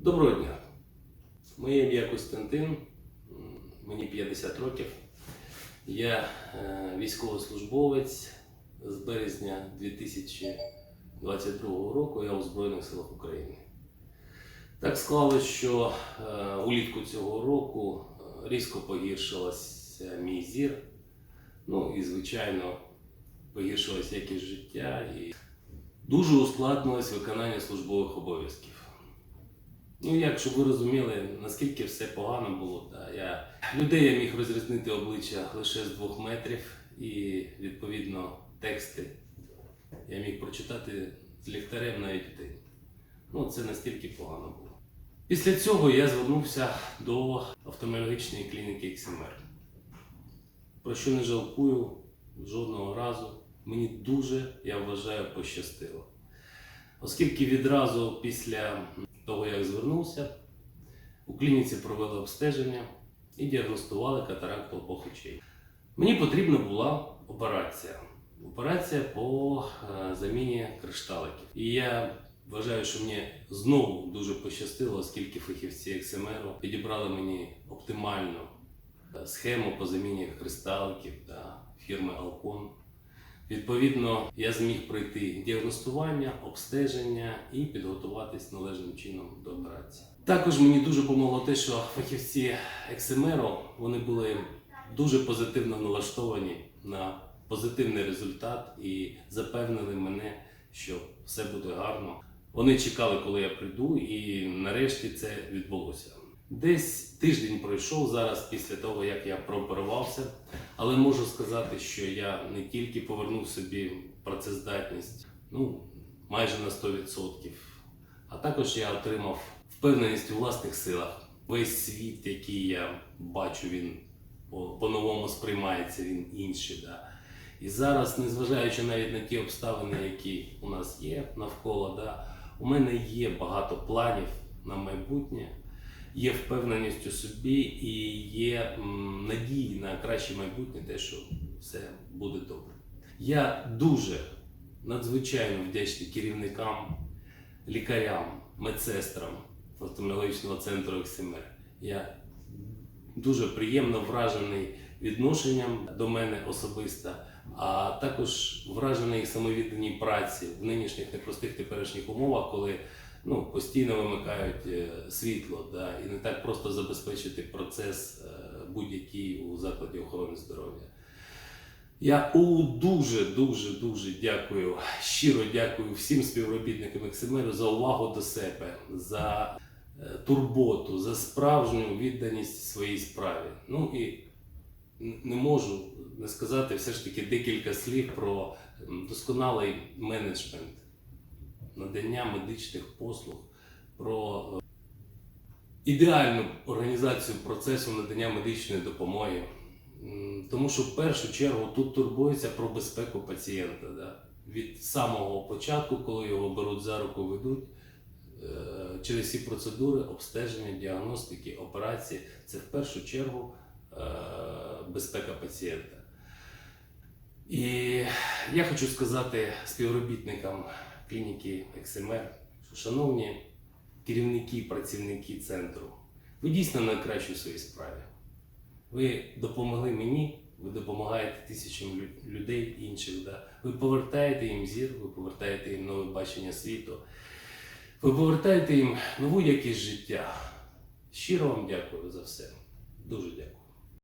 Доброго дня. Моє ім'я Костянтин, мені 50 років. Я е, військовослужбовець з березня 2022 року. Я у Збройних силах України. Так склалось, що е, улітку цього року е, різко погіршилася мій зір. Ну і, звичайно, погіршилася якість життя і дуже ускладнилось виконання службових обов'язків. Ну, як щоб ви розуміли, наскільки все погано було, та я людей я міг розрізнити обличчя лише з двох метрів, і відповідно тексти я міг прочитати з ліхтарем навіть в день. Ну, це настільки погано було. Після цього я звернувся до офтальмологічної клініки XMR. Про що не жалкую жодного разу. Мені дуже, я вважаю, пощастило. Оскільки відразу після того, як звернувся, у клініці провели обстеження і діагностували катаракту обох очей. Мені потрібна була операція. Операція по е, заміні кришталиків. І я вважаю, що мені знову дуже пощастило, оскільки фахівці XMR підібрали мені оптимальну е, схему по заміні кристаликів та фірми Alcon. Відповідно, я зміг пройти діагностування, обстеження і підготуватись належним чином до операції. Також мені дуже допомогло те, що фахівці XMR, вони були дуже позитивно налаштовані на позитивний результат і запевнили мене, що все буде гарно. Вони чекали, коли я прийду, і нарешті це відбулося. Десь тиждень пройшов зараз після того, як я прооперувався, але можу сказати, що я не тільки повернув собі працездатність, ну майже на 100%, а також я отримав впевненість у власних силах. Весь світ, який я бачу, він по- по-новому сприймається, він інший. Да. І зараз, незважаючи навіть на ті обставини, які у нас є навколо, да, у мене є багато планів на майбутнє, є впевненість у собі і є надії на краще майбутнє, те, що все буде добре. Я дуже надзвичайно вдячний керівникам, лікарям, медсестрам офтальмологічного центру ОКСМР. Я дуже приємно вражений відношенням до мене особисто, а також вражений їх самовідданій праці в нинішніх непростих теперішніх умовах, коли ну, постійно вимикають е, світло, да, і не так просто забезпечити процес е, будь-який у закладі охорони здоров'я. Я у дуже дуже дякую, щиро дякую всім співробітникам XMR за увагу до себе, за е, турботу, за справжню відданість своїй справі. Ну і не можу не сказати все ж таки декілька слів про досконалий менеджмент, надання медичних послуг, про е, ідеальну організацію процесу надання медичної допомоги. Тому що в першу чергу тут турбується про безпеку пацієнта. Да? Від самого початку, коли його беруть за руку, ведуть е, через всі процедури обстеження, діагностики, операції, це в першу чергу е, безпека пацієнта. І я хочу сказати співробітникам клініки що шановні керівники, працівники центру, ви дійсно найкращі в своїй справі. Ви допомогли мені, ви допомагаєте тисячам людей інших. Да? Ви повертаєте їм зір, ви повертаєте їм нове бачення світу, ви повертаєте їм нову якість життя. Щиро вам дякую за все. Дуже дякую.